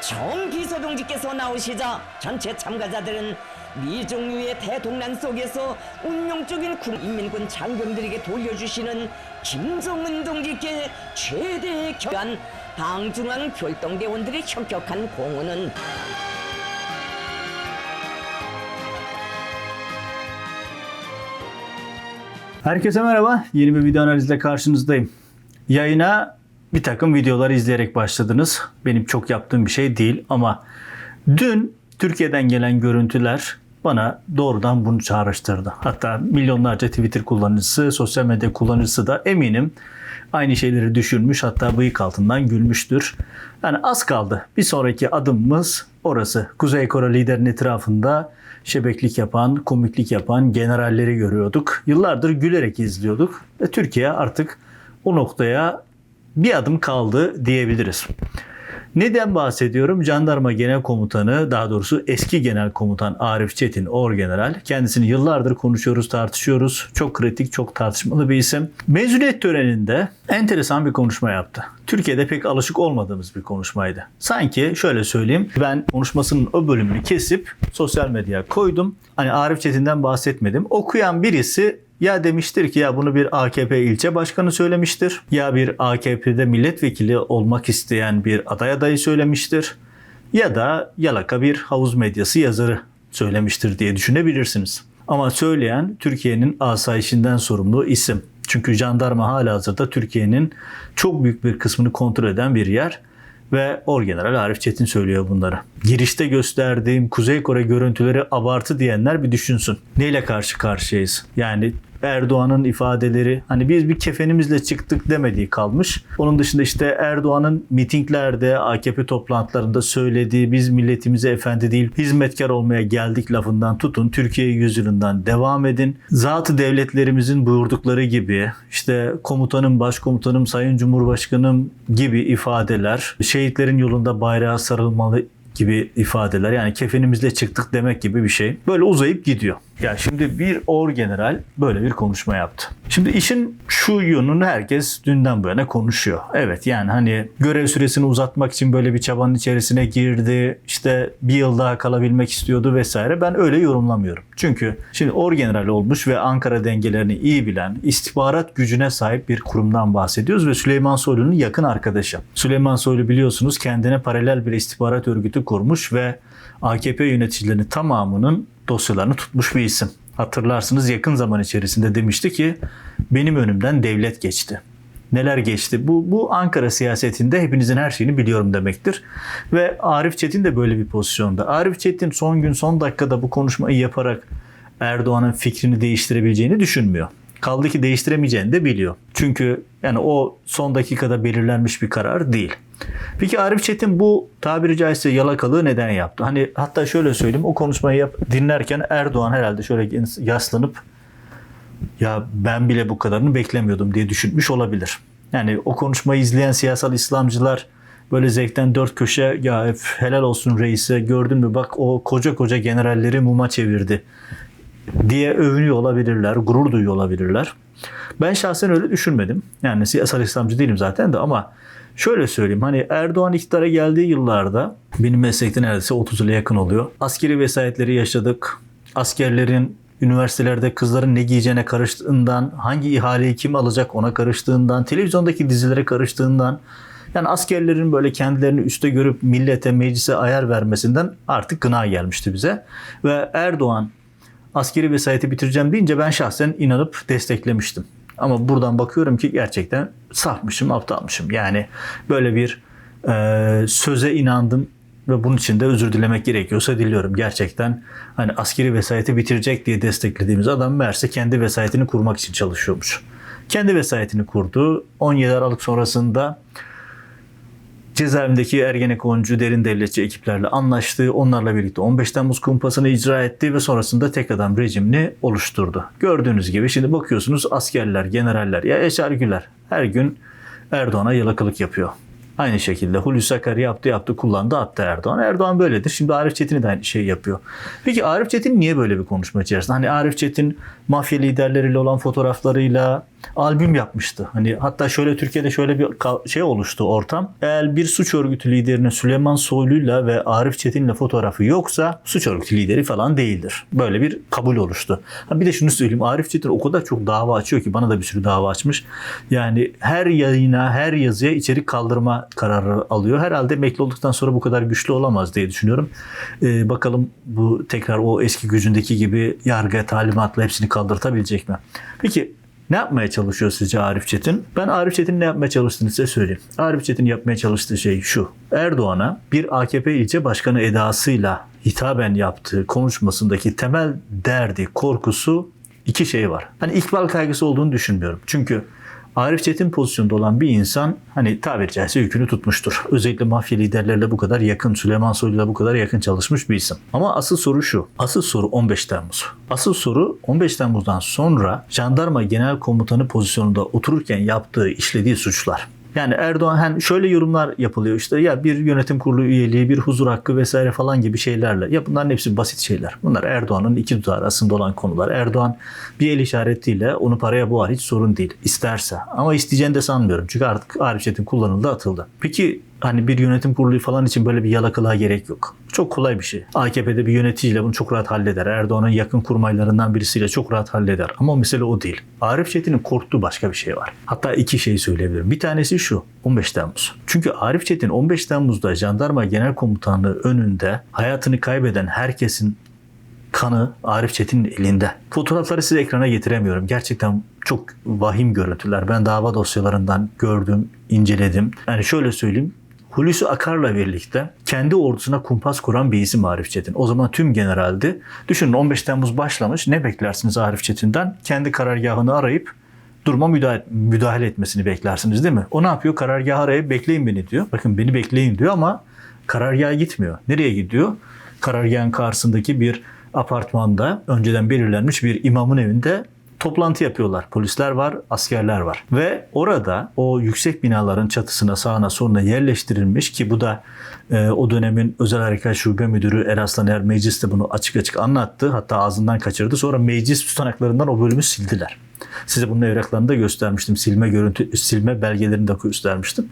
정 비서동지께서 나오시자 전체 참가자들은 미종류의 대동란 속에서 운명적인 국인민군 장병들에게 돌려주시는 김정은 동지께 최대의 교한 방중앙 결동대원들의 혁혁한 공헌은 Herkese merhaba. Yeni bir video analizle karşınızdayım. Yayına bir takım videolar izleyerek başladınız. Benim çok yaptığım bir şey değil ama dün Türkiye'den gelen görüntüler bana doğrudan bunu çağrıştırdı. Hatta milyonlarca Twitter kullanıcısı, sosyal medya kullanıcısı da eminim aynı şeyleri düşünmüş hatta bıyık altından gülmüştür. Yani az kaldı. Bir sonraki adımımız orası. Kuzey Kore liderinin etrafında şebeklik yapan, komiklik yapan generalleri görüyorduk. Yıllardır gülerek izliyorduk. Ve Türkiye artık o noktaya bir adım kaldı diyebiliriz. Neden bahsediyorum? Jandarma Genel Komutanı, daha doğrusu eski Genel Komutan Arif Çetin Orgeneral. Kendisini yıllardır konuşuyoruz, tartışıyoruz. Çok kritik, çok tartışmalı bir isim. Mezuniyet töreninde enteresan bir konuşma yaptı. Türkiye'de pek alışık olmadığımız bir konuşmaydı. Sanki şöyle söyleyeyim, ben konuşmasının o bölümünü kesip sosyal medyaya koydum. Hani Arif Çetin'den bahsetmedim. Okuyan birisi ya demiştir ki ya bunu bir AKP ilçe başkanı söylemiştir. Ya bir AKP'de milletvekili olmak isteyen bir aday adayı söylemiştir. Ya da yalaka bir havuz medyası yazarı söylemiştir diye düşünebilirsiniz. Ama söyleyen Türkiye'nin asayişinden sorumlu isim. Çünkü jandarma hala hazırda Türkiye'nin çok büyük bir kısmını kontrol eden bir yer ve Orgeneral Arif Çetin söylüyor bunları. Girişte gösterdiğim Kuzey Kore görüntüleri abartı diyenler bir düşünsün. Neyle karşı karşıyayız? Yani Erdoğan'ın ifadeleri hani biz bir kefenimizle çıktık demediği kalmış. Onun dışında işte Erdoğan'ın mitinglerde, AKP toplantılarında söylediği biz milletimize efendi değil hizmetkar olmaya geldik lafından tutun Türkiye yüzyılından devam edin. Zatı devletlerimizin buyurdukları gibi işte komutanım, başkomutanım, sayın cumhurbaşkanım gibi ifadeler, şehitlerin yolunda bayrağa sarılmalı gibi ifadeler yani kefenimizle çıktık demek gibi bir şey. Böyle uzayıp gidiyor. Ya şimdi bir orgeneral böyle bir konuşma yaptı. Şimdi işin şu yönünü herkes dünden bu yana konuşuyor. Evet yani hani görev süresini uzatmak için böyle bir çabanın içerisine girdi. İşte bir yıl daha kalabilmek istiyordu vesaire. Ben öyle yorumlamıyorum. Çünkü şimdi orgeneral olmuş ve Ankara dengelerini iyi bilen, istihbarat gücüne sahip bir kurumdan bahsediyoruz ve Süleyman Soylu'nun yakın arkadaşı. Süleyman Soylu biliyorsunuz kendine paralel bir istihbarat örgütü kurmuş ve AKP yöneticilerinin tamamının dosyalarını tutmuş bir isim. Hatırlarsınız yakın zaman içerisinde demişti ki benim önümden devlet geçti. Neler geçti? Bu, bu Ankara siyasetinde hepinizin her şeyini biliyorum demektir. Ve Arif Çetin de böyle bir pozisyonda. Arif Çetin son gün son dakikada bu konuşmayı yaparak Erdoğan'ın fikrini değiştirebileceğini düşünmüyor. Kaldı ki değiştiremeyeceğini de biliyor. Çünkü yani o son dakikada belirlenmiş bir karar değil. Peki Arif Çetin bu tabiri caizse yalakalığı neden yaptı? Hani hatta şöyle söyleyeyim o konuşmayı yap, dinlerken Erdoğan herhalde şöyle yaslanıp ya ben bile bu kadarını beklemiyordum diye düşünmüş olabilir. Yani o konuşmayı izleyen siyasal İslamcılar böyle zevkten dört köşe ya helal olsun reise gördün mü bak o koca koca generalleri muma çevirdi diye övünüyor olabilirler, gurur duyuyor olabilirler. Ben şahsen öyle düşünmedim. Yani siyasal İslamcı değilim zaten de ama şöyle söyleyeyim hani Erdoğan iktidara geldiği yıllarda benim meslekte neredeyse 30 yıla yakın oluyor. Askeri vesayetleri yaşadık. Askerlerin üniversitelerde kızların ne giyeceğine karıştığından, hangi ihaleyi kim alacak ona karıştığından, televizyondaki dizilere karıştığından, yani askerlerin böyle kendilerini üste görüp millete, meclise ayar vermesinden artık gına gelmişti bize. Ve Erdoğan askeri vesayeti bitireceğim deyince ben şahsen inanıp desteklemiştim. Ama buradan bakıyorum ki gerçekten safmışım, aptalmışım. Yani böyle bir e, söze inandım ve bunun için de özür dilemek gerekiyorsa diliyorum. Gerçekten hani askeri vesayeti bitirecek diye desteklediğimiz adam meğerse kendi vesayetini kurmak için çalışıyormuş. Kendi vesayetini kurdu. 17 Aralık sonrasında cezaevindeki Ergenekoncu derin devletçi ekiplerle anlaştı. Onlarla birlikte 15 Temmuz kumpasını icra etti ve sonrasında tek adam rejimini oluşturdu. Gördüğünüz gibi şimdi bakıyorsunuz askerler, generaller ya Yaşar Güler her gün Erdoğan'a yalakalık yapıyor. Aynı şekilde Hulusi Akar yaptı yaptı kullandı attı Erdoğan. Erdoğan böyledir. Şimdi Arif Çetin de aynı şeyi yapıyor. Peki Arif Çetin niye böyle bir konuşma içerisinde? Hani Arif Çetin mafya liderleriyle olan fotoğraflarıyla albüm yapmıştı. Hani hatta şöyle Türkiye'de şöyle bir şey oluştu ortam. Eğer bir suç örgütü liderinin Süleyman Soylu'yla ve Arif Çetin'le fotoğrafı yoksa suç örgütü lideri falan değildir. Böyle bir kabul oluştu. Ha bir de şunu söyleyeyim. Arif Çetin o kadar çok dava açıyor ki bana da bir sürü dava açmış. Yani her yayına, her yazıya içerik kaldırma kararı alıyor. Herhalde emekli olduktan sonra bu kadar güçlü olamaz diye düşünüyorum. Ee, bakalım bu tekrar o eski gücündeki gibi yargı talimatla hepsini kaldırtabilecek mi? Peki ne yapmaya çalışıyor sizce Arif Çetin? Ben Arif Çetin ne yapmaya çalıştığını size söyleyeyim. Arif Çetin yapmaya çalıştığı şey şu. Erdoğan'a bir AKP ilçe başkanı edasıyla hitaben yaptığı konuşmasındaki temel derdi, korkusu iki şey var. Hani ikbal kaygısı olduğunu düşünmüyorum. Çünkü Arif Çetin pozisyonda olan bir insan hani tabiri caizse yükünü tutmuştur. Özellikle mafya liderlerle bu kadar yakın, Süleyman Soylu'yla bu kadar yakın çalışmış bir isim. Ama asıl soru şu. Asıl soru 15 Temmuz. Asıl soru 15 Temmuz'dan sonra jandarma genel komutanı pozisyonunda otururken yaptığı, işlediği suçlar. Yani Erdoğan hani şöyle yorumlar yapılıyor işte ya bir yönetim kurulu üyeliği, bir huzur hakkı vesaire falan gibi şeylerle. Ya bunların hepsi basit şeyler. Bunlar Erdoğan'ın iki dudağı arasında olan konular. Erdoğan bir el işaretiyle onu paraya boğar hiç sorun değil. İsterse. Ama isteyeceğini de sanmıyorum. Çünkü artık Arif Çetin kullanıldı atıldı. Peki hani bir yönetim kurulu falan için böyle bir yalakalığa gerek yok. Çok kolay bir şey. AKP'de bir yöneticiyle bunu çok rahat halleder. Erdoğan'ın yakın kurmaylarından birisiyle çok rahat halleder. Ama mesele o değil. Arif Çetin'in korktuğu başka bir şey var. Hatta iki şey söyleyebilirim. Bir tanesi şu. 15 Temmuz. Çünkü Arif Çetin 15 Temmuz'da jandarma genel komutanlığı önünde hayatını kaybeden herkesin kanı Arif Çetin'in elinde. Fotoğrafları size ekrana getiremiyorum. Gerçekten çok vahim görüntüler. Ben dava dosyalarından gördüm, inceledim. Yani şöyle söyleyeyim. Hulusi Akar'la birlikte kendi ordusuna kumpas kuran bir isim Arif Çetin. O zaman tüm generaldi. Düşünün 15 Temmuz başlamış. Ne beklersiniz Arif Çetin'den? Kendi karargahını arayıp duruma müdahale, etmesini beklersiniz değil mi? O ne yapıyor? Karargahı arayıp bekleyin beni diyor. Bakın beni bekleyin diyor ama karargaha gitmiyor. Nereye gidiyor? Karargahın karşısındaki bir apartmanda önceden belirlenmiş bir imamın evinde toplantı yapıyorlar. Polisler var, askerler var. Ve orada o yüksek binaların çatısına, sağına, soluna yerleştirilmiş ki bu da e, o dönemin Özel Harekat Şube Müdürü Eraslan Er Meclis bunu açık açık anlattı. Hatta ağzından kaçırdı. Sonra meclis tutanaklarından o bölümü sildiler. Size bunun evraklarını da göstermiştim. Silme görüntü, silme belgelerini de göstermiştim.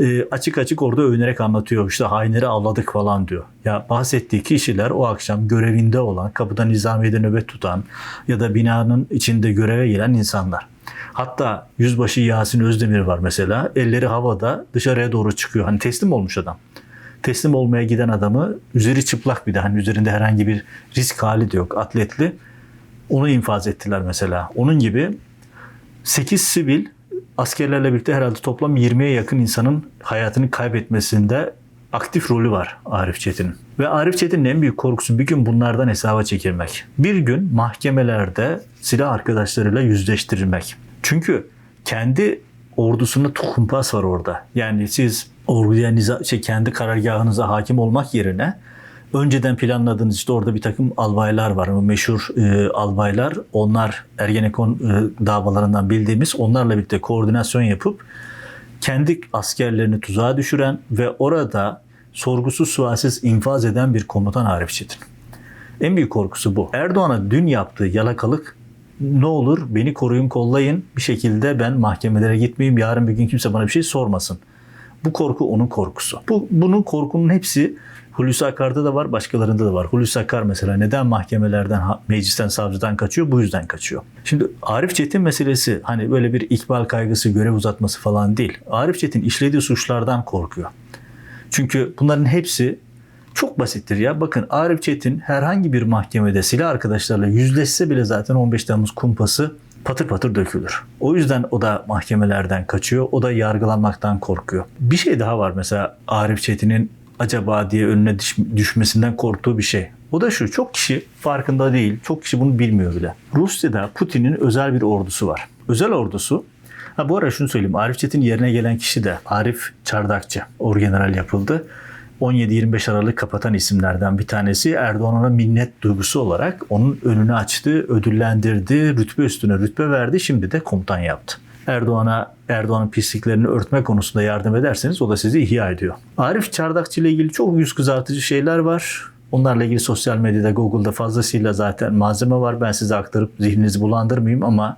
E, açık açık orada övünerek anlatıyor. İşte hainleri avladık falan diyor. Ya bahsettiği kişiler o akşam görevinde olan, kapıda nizamiyede nöbet tutan ya da binanın içinde göreve gelen insanlar. Hatta yüzbaşı Yasin Özdemir var mesela. Elleri havada dışarıya doğru çıkıyor. Hani teslim olmuş adam. Teslim olmaya giden adamı üzeri çıplak bir de hani üzerinde herhangi bir risk hali de yok. Atletli. Onu infaz ettiler mesela. Onun gibi 8 sivil askerlerle birlikte herhalde toplam 20'ye yakın insanın hayatını kaybetmesinde aktif rolü var Arif Çetin'in. Ve Arif Çetin'in en büyük korkusu bir gün bunlardan hesaba çekilmek. Bir gün mahkemelerde silah arkadaşlarıyla yüzleştirilmek. Çünkü kendi ordusunda kumpas var orada. Yani siz orduya niza- şey, kendi karargahınıza hakim olmak yerine önceden planladığınız işte orada bir takım albaylar var. O meşhur e, albaylar. Onlar Ergenekon e, davalarından bildiğimiz onlarla birlikte koordinasyon yapıp kendi askerlerini tuzağa düşüren ve orada sorgusuz sualsiz infaz eden bir komutan Arif Çetin. En büyük korkusu bu. Erdoğan'a dün yaptığı yalakalık ne olur beni koruyun kollayın bir şekilde ben mahkemelere gitmeyeyim yarın bir gün kimse bana bir şey sormasın. Bu korku onun korkusu. Bu, bunun korkunun hepsi Hulusi Akar'da da var, başkalarında da var. Hulusi Akar mesela neden mahkemelerden, meclisten, savcıdan kaçıyor? Bu yüzden kaçıyor. Şimdi Arif Çetin meselesi hani böyle bir ikbal kaygısı, görev uzatması falan değil. Arif Çetin işlediği suçlardan korkuyor. Çünkü bunların hepsi çok basittir ya. Bakın Arif Çetin herhangi bir mahkemede silah arkadaşlarla yüzleşse bile zaten 15 Temmuz kumpası patır patır dökülür. O yüzden o da mahkemelerden kaçıyor. O da yargılanmaktan korkuyor. Bir şey daha var mesela Arif Çetin'in acaba diye önüne düş- düşmesinden korktuğu bir şey. O da şu çok kişi farkında değil. Çok kişi bunu bilmiyor bile. Rusya'da Putin'in özel bir ordusu var. Özel ordusu Ha bu arada şunu söyleyeyim. Arif Çetin yerine gelen kişi de Arif Çardakçı. Orgeneral yapıldı. 17-25 Aralık kapatan isimlerden bir tanesi Erdoğan ona minnet duygusu olarak onun önünü açtı, ödüllendirdi, rütbe üstüne rütbe verdi. Şimdi de komutan yaptı. Erdoğan'a Erdoğan'ın pisliklerini örtme konusunda yardım ederseniz o da sizi ihya ediyor. Arif Çardakçı ile ilgili çok yüz kızartıcı şeyler var. Onlarla ilgili sosyal medyada, Google'da fazlasıyla zaten malzeme var. Ben size aktarıp zihninizi bulandırmayayım ama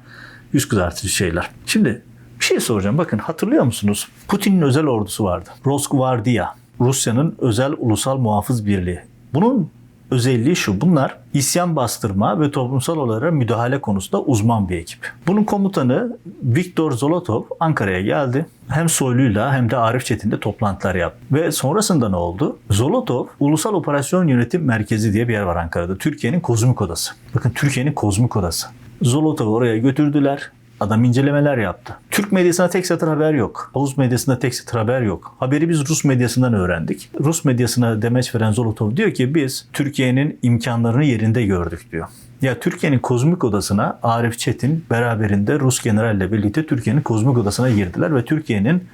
yüz kızartıcı şeyler. Şimdi bir şey soracağım. Bakın hatırlıyor musunuz? Putin'in özel ordusu vardı. Rosgvardia. Rusya'nın özel ulusal muhafız birliği. Bunun özelliği şu. Bunlar isyan bastırma ve toplumsal olaylara müdahale konusunda uzman bir ekip. Bunun komutanı Viktor Zolotov Ankara'ya geldi. Hem Soylu'yla hem de Arif Çetin'de toplantılar yaptı. Ve sonrasında ne oldu? Zolotov Ulusal Operasyon Yönetim Merkezi diye bir yer var Ankara'da. Türkiye'nin kozmik odası. Bakın Türkiye'nin kozmik odası. Zolotov'u oraya götürdüler. Adam incelemeler yaptı. Türk medyasına tek satır haber yok. Havuz medyasında tek satır haber yok. Haberi biz Rus medyasından öğrendik. Rus medyasına demeç veren Zolotov diyor ki biz Türkiye'nin imkanlarını yerinde gördük diyor. Ya Türkiye'nin kozmik odasına Arif Çetin beraberinde Rus generalle birlikte Türkiye'nin kozmik odasına girdiler ve Türkiye'nin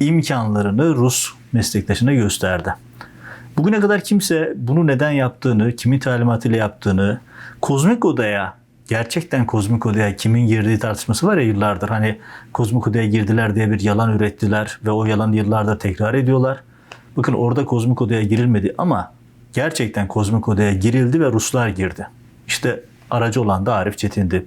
imkanlarını Rus meslektaşına gösterdi. Bugüne kadar kimse bunu neden yaptığını, kimin talimatıyla yaptığını, kozmik odaya gerçekten kozmik odaya kimin girdiği tartışması var ya yıllardır. Hani kozmik odaya girdiler diye bir yalan ürettiler ve o yalanı yıllardır tekrar ediyorlar. Bakın orada kozmik odaya girilmedi ama gerçekten kozmik odaya girildi ve Ruslar girdi. İşte aracı olan da Arif Çetin'di.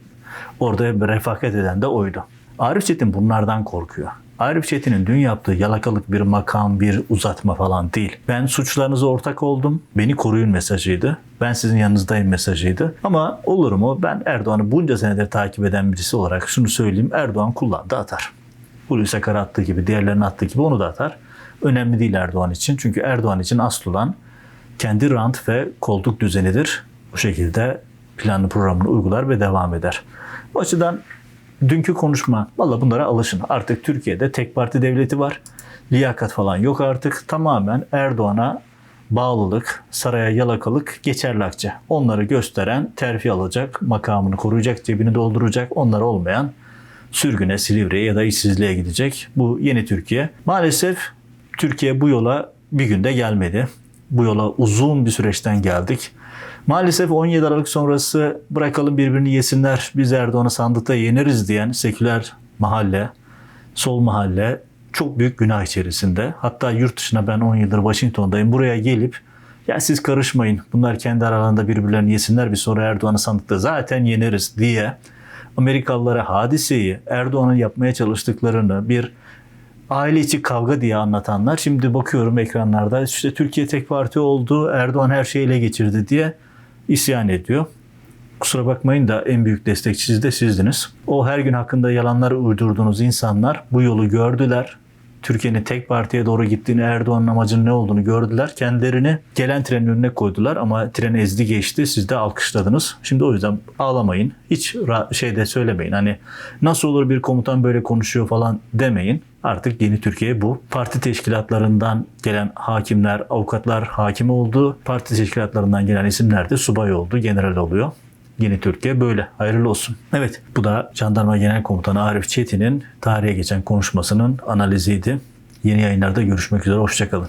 Orada refakat eden de oydu. Arif Çetin bunlardan korkuyor. Arif Çetin'in dün yaptığı yalakalık bir makam, bir uzatma falan değil. Ben suçlarınıza ortak oldum. Beni koruyun mesajıydı. Ben sizin yanınızdayım mesajıydı. Ama olur mu? Ben Erdoğan'ı bunca senedir takip eden birisi olarak şunu söyleyeyim. Erdoğan kullandı atar. Hulusi Akar attığı gibi, diğerlerinin attığı gibi onu da atar. Önemli değil Erdoğan için. Çünkü Erdoğan için asıl olan kendi rant ve koltuk düzenidir. Bu şekilde planlı programını uygular ve devam eder. Bu açıdan dünkü konuşma, valla bunlara alışın. Artık Türkiye'de tek parti devleti var. Liyakat falan yok artık. Tamamen Erdoğan'a bağlılık, saraya yalakalık geçerli akçe. Onları gösteren terfi alacak, makamını koruyacak, cebini dolduracak. Onlar olmayan sürgüne, Silivri'ye ya da işsizliğe gidecek. Bu yeni Türkiye. Maalesef Türkiye bu yola bir günde gelmedi. Bu yola uzun bir süreçten geldik. Maalesef 17 Aralık sonrası bırakalım birbirini yesinler, biz Erdoğan'ı sandıkta yeneriz diyen seküler mahalle, sol mahalle çok büyük günah içerisinde. Hatta yurt dışına ben 10 yıldır Washington'dayım. Buraya gelip ya siz karışmayın bunlar kendi aralarında birbirlerini yesinler biz sonra Erdoğan'ı sandıkta zaten yeneriz diye Amerikalılara hadiseyi Erdoğan'ın yapmaya çalıştıklarını bir aile içi kavga diye anlatanlar şimdi bakıyorum ekranlarda işte Türkiye tek parti oldu Erdoğan her şeyi ele geçirdi diye isyan ediyor. Kusura bakmayın da en büyük destekçisi de sizdiniz. O her gün hakkında yalanlar uydurduğunuz insanlar bu yolu gördüler. Türkiye'nin tek partiye doğru gittiğini, Erdoğan'ın amacının ne olduğunu gördüler. Kendilerini gelen trenin önüne koydular ama tren ezdi geçti. Siz de alkışladınız. Şimdi o yüzden ağlamayın. Hiç şeyde söylemeyin. Hani nasıl olur bir komutan böyle konuşuyor falan demeyin. Artık yeni Türkiye bu. Parti teşkilatlarından gelen hakimler, avukatlar hakim oldu. Parti teşkilatlarından gelen isimler de subay oldu, general oluyor. Yeni Türkiye böyle. Hayırlı olsun. Evet bu da Jandarma Genel Komutanı Arif Çetin'in tarihe geçen konuşmasının analiziydi. Yeni yayınlarda görüşmek üzere. Hoşçakalın.